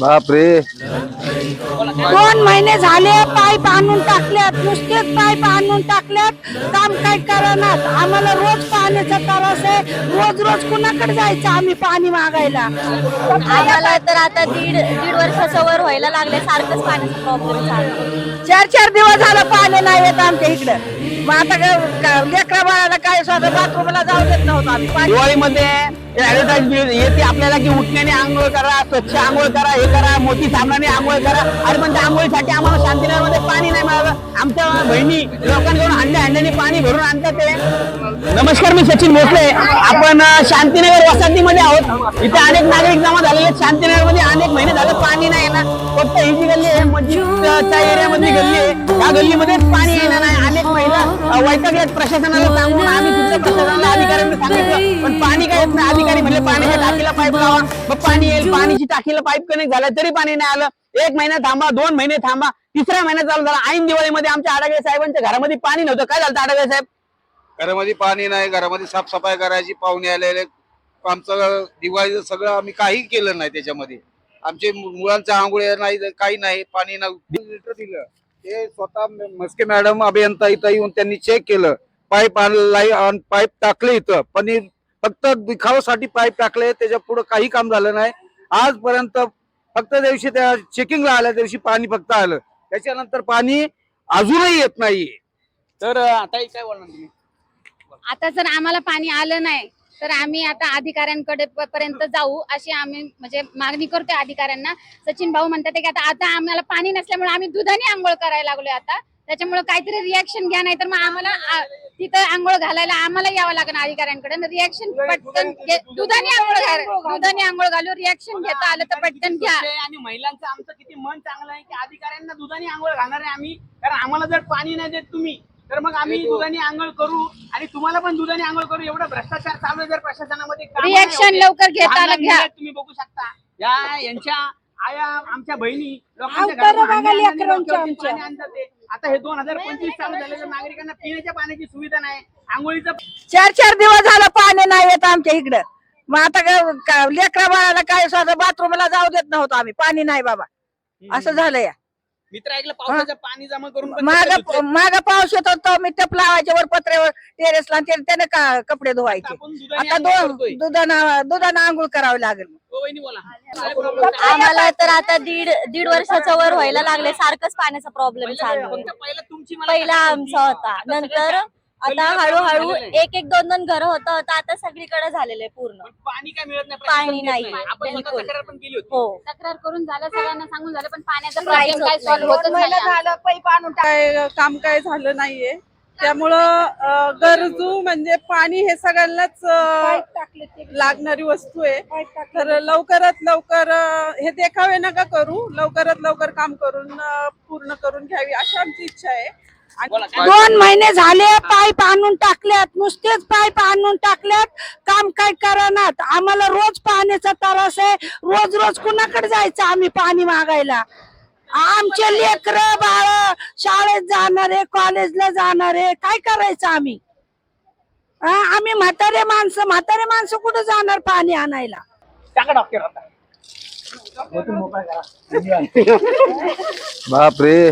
बापरे. दोन महिने झाले पाईप आणून टाकल्यात नुसतेच पाईप आणून टाकल्यात. काम काय करणार आम्हाला रोज पाण्याचा त्रास आहे. रोज रोज कुणाकडे जायचं आम्ही पाणी मागायला? आम्हाला तर आता दीड दीड वर्षाच्या वर व्हायला लागले सारखंच पाण्याचा प्रॉब्लेम चार चार दिवस झालं पाणी नाही येत आमच्या इकडं. मग आता लेकरा बाळाला काय स्वतः बाथरूमला जाऊ देत नव्हतं आम्ही. दिवाळीमध्ये ऍडव्हर्टाईज येते आपल्याला की उठण्याने आंघोळ करा स्वच्छ आंघोळ करा हे करा मोठी साबणाने आंघोळ करा. अरे पण त्या आंघोळीसाठी आम्हाला शांतीनगरमध्ये पाणी नाही मिळालं. आमच्या बहिणी लोकांकडून हंड्या अंड्याने पाणी भरून आणतात ते. नमस्कार मी सचिन भोसले. आपण शांतीनगर वसाहतीमध्ये आहोत. इथे अनेक नागरिक जमा झालेले आहेत. शांतीनगरमध्ये अनेक महिने झालं पाणी नाही ना. फक्त ही म्हणजे जी गल्ली आहे मस्जिदच्या एरियामधली गल्ली आहे. या गल्लीमध्येच पाणी येणार वैतागल्यात प्रशासनाला सांगून आम्ही तुमच्या प्रशासनाला अधिकाऱ्यांना सांगितलं. पण पाणी काय येत नाही अधिकारी म्हणले पाण्याच्या टाकीला पाईप लावा. मग पाणी येईल पाणीची टाकीला पाईप कनेक्ट झाला तरी पाणी नाही आलं. एक महिना थांबा दोन महिने थांबा. तिसरा महिना चालू झाला. ऐन दिवाळीमध्ये आमच्या आडगळे साहेबांच्या घरामध्ये पाणी नव्हतं. काय झालं आडगळे साहेब? घरामध्ये पाणी नाही घरामध्ये साफसफाई करायची पाहुणे आलेले. आमचं दिवाळीचं सगळं आम्ही काही केलं नाही त्याच्यामध्ये. आमचे मु- मुलांच्या आंघोळ्या नाही काही नाही. पाणी नाही. लिटर दिलं. हे स्वतः मस्के मॅडम अभियंता इथं येऊन त्यांनी चेक केलं. पाईप आणला पाईप टाकले इथं. पण फक्त दिखावासाठी पाईप टाकले त्याच्या पुढे काही काम झालं नाही. आजपर्यंत फक्त त्या दिवशी त्या चेकिंगला आल्या त्या दिवशी पाणी फक्त आलं. त्याच्यानंतर पाणी अजूनही येत नाहीये. तर आता काय बोलणार तुम्ही? आता जर आम्हाला पाणी आलं नाही तर आम्ही आता अधिकाऱ्यांकडे पर्यंत जाऊ अशी आम्ही म्हणजे मागणी करतोय अधिकाऱ्यांना. सचिन भाऊ म्हणतात की आता आता आम्हाला पाणी नसल्यामुळे आम्ही दुधाने आंघोळ करायला लागलोय आता. त्याच्यामुळे काहीतरी रिॲक्शन घ्या नाही तर मग आम्हाला तिथं आंघोळ घालायला आम्हाला यावं लागणार अधिकाऱ्यांकडे. रिॲक्शन पटकन दुधाने आंघोळ घाल दुधाने आंघोळ घालू रिॲक्शन घेता आलं तर पटकन घ्या. आणि महिलांचं आमचं किती मन चांगलं आहे की अधिकाऱ्यांना दुधाने आंघोळ घालणार आहे आम्ही. कारण आम्हाला जर पाणी नाही देत तुम्ही तर मग आम्ही दुधाने आंघोळ करू. आणि तुम्हाला पण दुधाने आंघोळ करू एवढा भ्रष्टाचार चालू आहे जर प्रशासनामध्ये. कामं नाही रिॲक्शन होते. लवकर घेता लहान आलं लहान घ्या. मुलं तुम्ही बघू शकता. या यांच्या आया आमच्या बहिणी लोकांच्या अवतारं घरातून बघा हांड्या हांड्याने लेकरांच्या डोक्यावरती आमच्या. पाणी आणतात ते. आता हे दोन हजार पंचवीस चालू झाले तर नागरिकांना पिण्याच्या पाण्याची सुविधा नाही. आंघोळीचं चार चार दिवस झालं पाणी नाही येत आमच्या इकडं. मग आता काय- काय लेकरा बाळाला काय स्वतः बाथरूमला जाऊ देत नव्हतं आम्ही. पाणी नाही बाबा. असं झालं या मी तर ऐकलं पावसाचं पाणी जमा करून पण माग धुतले. माग पाऊस येत होतो मी टप लावायच्या वर पत्र्यावर टेरेसला आणि त्याने का कपडे धुवायचे आपण दुधाने आता आंघोळ दोन. दुधानं दुधानं आंघोळ करावी लागेल हो, वहिनी बोला काय problem? आम्हाला तर आता दीड दीड वर्षाच्या वर व्हायला लागले सारखंच पाण्याचा प्रॉब्लेम चालू आहे. फक्त पहिला तुमची मला पहिला तक्रार आमचा होती. नंतर आता हळूहळू. एक एक दोन दोन घर होतं होतं आता सगळीकडे झालेलं आहे पूर्ण. पण काय मिळत नाही पाणी प्रशासन देत नाहीये, आपण स्वतः बिलकुल. तक्रार पण केली होती. हो. तक्रार करून झालं सगळ्यांना सांगून झालं पण पाण्याचा प्रॉब्लेम काय होत सॉल्व्ह होतच नाही आमचा. काय काम काय झालं नाहीये. त्यामुळं अं, गरजू म्हणजे पाणी हे सगळ्यांनाच अं, लागणारी वस्तू आहे. तर लवकरात लवकर अं, हे देखावे नका करू. लवकरात लवकर काम करून अं, पूर्ण करून घ्यावी अशी आमची इच्छा आहे. दोन महिने झाले पाईप आणून टाकल्यात नुसतेच पाईप आणून टाकल्यात. काम काय करणार? आम्हाला रोज पाण्याचा त्रास आहे. रोज रोज कुणाकडे जायचं आम्ही पाणी मागायला? आमचे लेकर बाळ शाळेत जाणार आहे कॉलेजला जाणार आहे. काय करायचं आम्ही? हा, आम्ही म्हातारे माणसं म्हातारे माणसं कुठे जाणार पाणी आणायला? टाका डॉक्टर आता. बापरे.